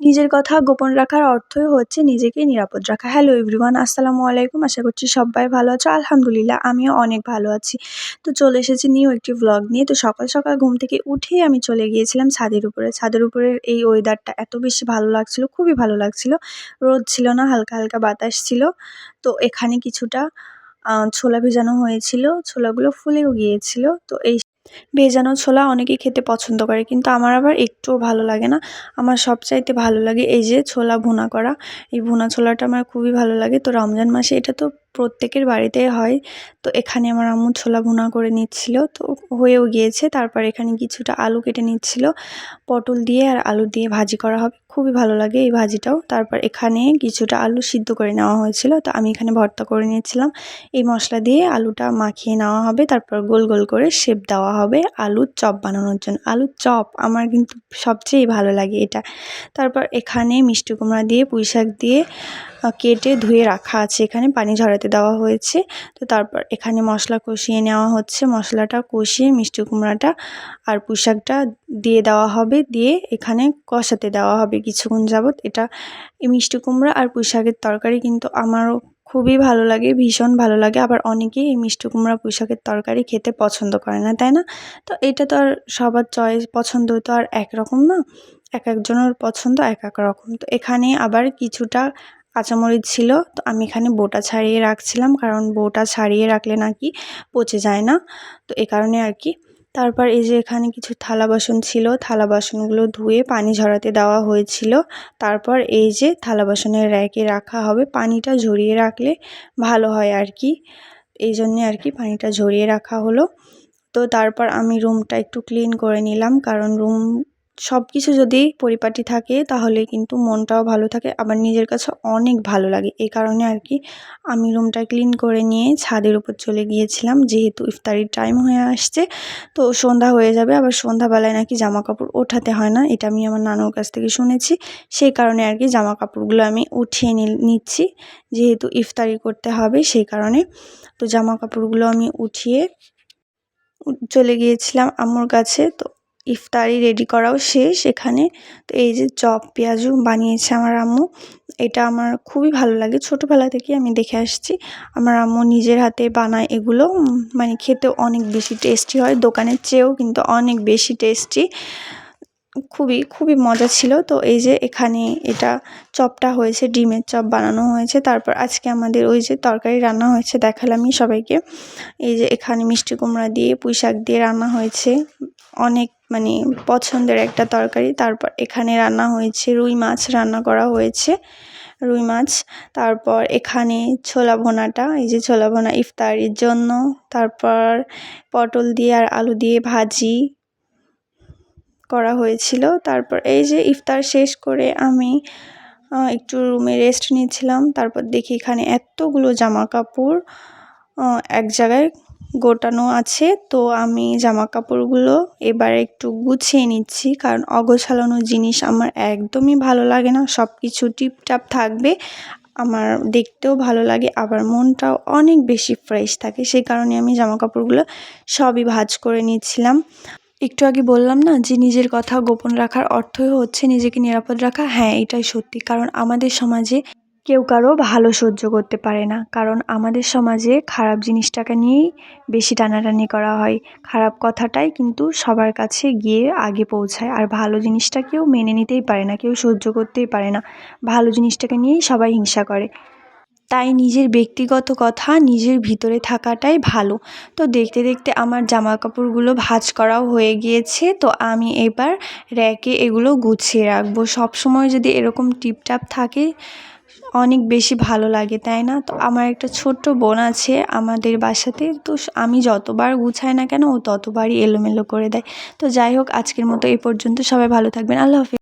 নিজের কথা গোপন রাখার অর্থই হচ্ছে নিজেকে নিরাপদ রাখা। হ্যালো এভরিওয়ান আসসালামু আলাইকুম। আশা করছি সবাই ভালো আছো। আলহামদুলিল্লাহ, আমিও অনেক ভালো আছি। তো চলে এসেছি নিউ একটি ভ্লগ নিয়ে। তো সকাল সকাল ঘুম থেকে উঠেই আমি চলে গিয়েছিলাম ছাদের উপরে। ছাদের উপরের এই ওয়েদারটা এত বেশি ভালো লাগছিল, খুবই ভালো লাগছিল। রোদ ছিল না, হালকা হালকা বাতাস ছিল। তো এখানে কিছুটা ছোলা ভেজানো হয়েছিল। ছোলাগুলো ফুলেও গিয়েছিল। তো এই ভেজানো ছোলা অনেকেই খেতে পছন্দ করে, কিন্তু আমার আবার একটুও ভালো লাগে না। আমার সবচাইতে ভালো লাগে এই যে ছোলা ভুনা করা। এই ভুনা ছোলাটা আমার খুবই ভালো লাগে। তো রমজান মাসে এটা তো প্রত্যেকের বাড়িতে হয়। তো এখানে আমার আম্মু ছোলা ভুনা করে নিচ্ছিল। তো হয়েও গিয়েছে। তারপর এখানে কিছুটা আলু কেটে নিচ্ছিল। পটল দিয়ে আর আলু দিয়ে ভাজি করা হবে। খুবই ভালো লাগে এই ভাজিটাও। তারপর এখানে কিছুটা আলু সিদ্ধ করে নেওয়া হয়েছিল। তো আমি এখানে ভর্তা করে নিয়েছিলাম। এই মশলা দিয়ে আলুটা মাখিয়ে নেওয়া হবে। তারপর গোল গোল করে শেপ দেওয়া হবে আলুর চপ বানানোর জন্য। আলুর চপ আমার কিন্তু সবচেয়ে ভালো লাগে এটা। তারপর এখানে মিষ্টি কুমড়া দিয়ে পুঁই শাক দিয়ে কেটে ধুয়ে রাখা আছে। এখানে পানি ঝরাতে দেওয়া হয়েছে। তো তারপর এখানে মশলা কষিয়ে নেওয়া হচ্ছে। মশলাটা কষিয়ে মিষ্টি কুমড়াটা আর পুঁই শাকটা দিয়ে দেওয়া হবে। দিয়ে এখানে কষাতে দেওয়া হবে কিছুক্ষণ যাবৎ। এটা এই মিষ্টি কুমড়া আর পুঁই শাকের তরকারি কিন্তু আমারও খুবই ভালো লাগে, ভীষণ ভালো লাগে। আবার অনেকেই এই মিষ্টি কুমড়া পুঁই শাকের তরকারি খেতে পছন্দ করে না, তাই না? তো এটা তো আর সবার চয়েস পছন্দ তো আর একরকম না। এক একজনের পছন্দ, এক এক রকম। তো এখানে আবার কিছুটা কাঁচামরিচ ছিল, তো আমি এখানে বোটা ছাড়িয়ে রাখছিলাম, কারণ বোটা ছাড়িয়ে রাখলে নাকি পচে যায় না, তো এ কারণে আর কি। তারপর এই যে এখানে কিছু থালা বাসন ছিল, থালা বাসনগুলো ধুয়ে পানি ঝরাতে দেওয়া হয়েছিল। তারপর এই যে থালা বাসনের র্যাকে রাখা হবে, পানিটা ঝরিয়ে রাখলে ভালো হয় আর কি। এই জন্যে আর কি পানিটা ঝরিয়ে রাখা হলো। তো তারপর আমি রুমটা একটু ক্লিন করে নিলাম, কারণ রুম সব কিছু যদি পরিপাটি থাকে, তাহলে কিন্তু মনটাও ভালো থাকে, আবার নিজের কাছে অনেক ভালো লাগে। এই কারণে আর কি আমি রুমটা ক্লিন করে নিয়ে ছাদের উপর চলে গিয়েছিলাম, যেহেতু ইফতারির টাইম হয়ে আসছে। তো সন্ধ্যা হয়ে যাবে, আবার সন্ধ্যাবেলায় নাকি জামা কাপড় ওঠাতে হয় না, এটা আমি আমার নানুর কাছ থেকে শুনেছি। সেই কারণে আর কি জামা কাপড়গুলো আমি উঠিয়ে নিচ্ছি, যেহেতু ইফতারি করতে হবে সেই কারণে। তো জামা কাপড়গুলো আমি উঠিয়ে চলে গিয়েছিলাম আম্মুর কাছে, তো ইফতারি রেডি করাও শেষ এখানে। তো এই যে চপ, পেঁয়াজু বানিয়েছে আমার আম্মু, এটা আমার খুবই ভালো লাগে। ছোটোবেলা থেকে আমি দেখে আসছি। আমার আম্মু নিজের হাতে বানায় এগুলো মানে খেতে অনেক বেশি টেস্টি হয়, দোকানের চেয়েও কিন্তু অনেক বেশি টেস্টি খুবই খুবই মজা ছিল। তো এই যে এখানে এটা চপটা হয়েছে, ডিমের চপ বানানো হয়েছে। তারপর আজকে আমাদের ওই যে তরকারি রান্না হয়েছে দেখালামই সবাইকে। এই যে এখানে মিষ্টি কুমড়া দিয়ে, পুঁই শাক দিয়ে রান্না হয়েছে। অনেক মানে পছন্দের একটা তরকারি। তারপর এখানে রান্না হয়েছে, রুই মাছ রান্না করা হয়েছে, রুই মাছ। তারপর এখানে ছোলা ভোনাটা, এই যে ছোলা ভোনা ইফতারির জন্য। তারপর পটল দিয়ে আর আলু দিয়ে ভাজি। করা হয়েছিল। তারপর এই যে ইফতার শেষ করে আমি একটু রুমে রেস্ট নিয়েছিলাম। তারপর দেখি এখানে এতগুলো জামা কাপড় এক জায়গায় গোটানো আছে। তো আমি জামা কাপড়গুলো এবার একটু গুছিয়ে নিচ্ছি। কারণ অগোছালানো জিনিস আমার একদমই ভালো লাগে না। সব কিছু টিপটাপ থাকবে। আমার দেখতেও ভালো লাগে। আবার মনটাও অনেক বেশি ফ্রেশ থাকে। সেই কারণে আমি জামা কাপড়গুলো সবই ভাজ করে নিচ্ছিলাম একটু আগে বললাম না যে নিজের কথা গোপন রাখার অর্থই হচ্ছে নিজেকে নিরাপদ রাখা? হ্যাঁ এটাই সত্যি। কারণ আমাদের সমাজে কেউ কারও ভালো সহ্য করতে পারে না। কারণ আমাদের সমাজে খারাপ জিনিসটাকে নিয়েই বেশি টানাটানি করা হয়। খারাপ কথাটাই কিন্তু সবার কাছে গিয়ে আগে পৌঁছায়। আর ভালো জিনিসটা কেউ মেনে নিতেই পারে না, কেউ সহ্য করতেই পারে না। ভালো জিনিসটাকে নিয়েই সবাই হিংসা করে। তাই নিজের ব্যক্তিগত কথা নিজের ভিতরে থাকাটাই ভালো। তো দেখতে দেখতে আমার জামা কাপড়গুলো ভাঁজ করাও হয়ে গিয়েছে। তো আমি এবার র্যাকে এগুলো গুছিয়ে রাখব। সব সময় যদি এরকম টিপটাপ থাকে, অনেক বেশি ভালো লাগে, তাই না? তো আমার একটা ছোট্ট বোন আছে আমাদের বাসাতে। তো আমি যতবার গুছাই না কেন, ও ততবারই এলোমেলো করে দেয়। তো যাই হোক, আজকের মতো এই পর্যন্ত। সবাই ভালো থাকবেন। আল্লাহ হাফিজ।